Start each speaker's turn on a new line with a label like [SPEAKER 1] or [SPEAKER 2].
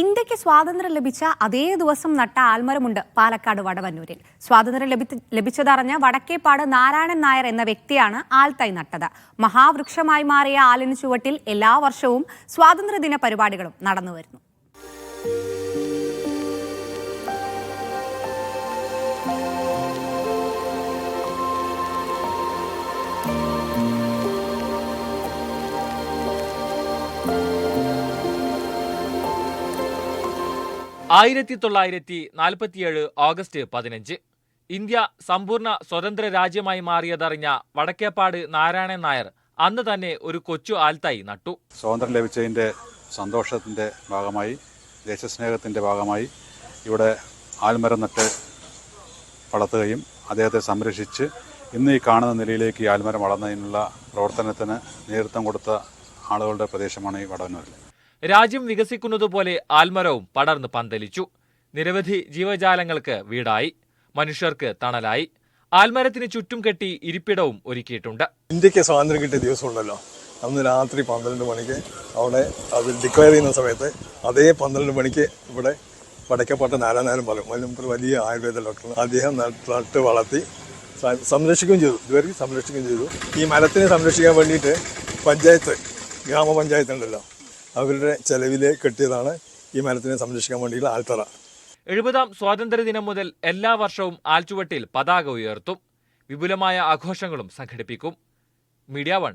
[SPEAKER 1] ഇന്ത്യയ്ക്ക് സ്വാതന്ത്ര്യം ലഭിച്ച അതേ ദിവസം നട്ട ആൽമരമുണ്ട് പാലക്കാട് വടവന്നൂരിൽ. സ്വാതന്ത്ര്യം ലഭി ലഭിച്ചതറിഞ്ഞ വടക്കേപ്പാട് നാരായണൻ നായർ എന്ന വ്യക്തിയാണ് ആൽത്തൈ നട്ടത്. മഹാവൃക്ഷമായി മാറിയ ആലിന് ചുവട്ടിൽ എല്ലാ വർഷവും സ്വാതന്ത്ര്യദിന പരിപാടികളും നടന്നുവരുന്നു.
[SPEAKER 2] ആയിരത്തി തൊള്ളായിരത്തി നാൽപ്പത്തിയേഴ് ഓഗസ്റ്റ് പതിനഞ്ച്. ഇന്ത്യ സമ്പൂർണ സ്വതന്ത്ര രാജ്യമായി മാറിയതറിഞ്ഞ വടക്കേപ്പാട് നാരായണൻ നായർ അന്ന് തന്നെ ഒരു കൊച്ചു ആൽത്തായി നട്ടു.
[SPEAKER 3] സ്വാതന്ത്ര്യം ലഭിച്ചതിന്റെ സന്തോഷത്തിന്റെ ഭാഗമായി ദേശസ്നേഹത്തിന്റെ ഭാഗമായി ഇവിടെ ആൽമരം നട്ട് വളർത്തുകയും അദ്ദേഹത്തെ സംരക്ഷിച്ച് ഇന്ന് ഈ കാണുന്ന നിലയിലേക്ക് ആൽമരം വളർന്നതിനുള്ള പ്രവർത്തനത്തിന് നേതൃത്വം കൊടുത്ത ആളുകളുടെ പ്രദേശമാണ് ഈ വടവന്നൂരിൽ.
[SPEAKER 2] രാജ്യം വികസിക്കുന്നതുപോലെ ആൽമരവും പടർന്ന് പന്തലിച്ചു. നിരവധി ജീവജാലങ്ങൾക്ക് വീടായി. മനുഷ്യർക്ക് തണലായി. ആൽമരത്തിന് ചുറ്റും കെട്ടി ഇരിപ്പിടവും ഒരുക്കിയിട്ടുണ്ട്.
[SPEAKER 4] ഇന്ത്യയ്ക്ക് സ്വാതന്ത്ര്യം കിട്ടിയ ദിവസമുണ്ടല്ലോ. അന്ന് രാത്രി പന്ത്രണ്ട് മണിക്ക് അവിടെ അത് ഡിക്ലെയർ ചെയ്യുന്ന സമയത്ത് അതേ പന്ത്രണ്ട് മണിക്ക് ഇവിടെ വടക്കപ്പാട്ട് നാരായണാരം പറയും മുമ്പ് വലിയ ആയുർവേദ ഡോക്ടർ. അദ്ദേഹം നട്ട് വളർത്തി സംരക്ഷിക്കുകയും ചെയ്തു. ഇതുവരെ സംരക്ഷിക്കുകയും ചെയ്തു. ഈ മരത്തിനെ സംരക്ഷിക്കാൻ വേണ്ടിയിട്ട് പഞ്ചായത്ത് ഗ്രാമപഞ്ചായത്ത് ഉണ്ടല്ലോ. അവരുടെ ചെലവിൽ കെട്ടിയതാണ് ഈ മരത്തിനെ സംരക്ഷിക്കാൻ വേണ്ടിയുള്ള ആൽത്തറ
[SPEAKER 2] എഴുപതാം സ്വാതന്ത്ര്യദിനം മുതൽ എല്ലാ വർഷവും ആൽച്ചുവട്ടിൽ പതാക ഉയർത്തും. വിപുലമായ ആഘോഷങ്ങളും സംഘടിപ്പിക്കും. Media one.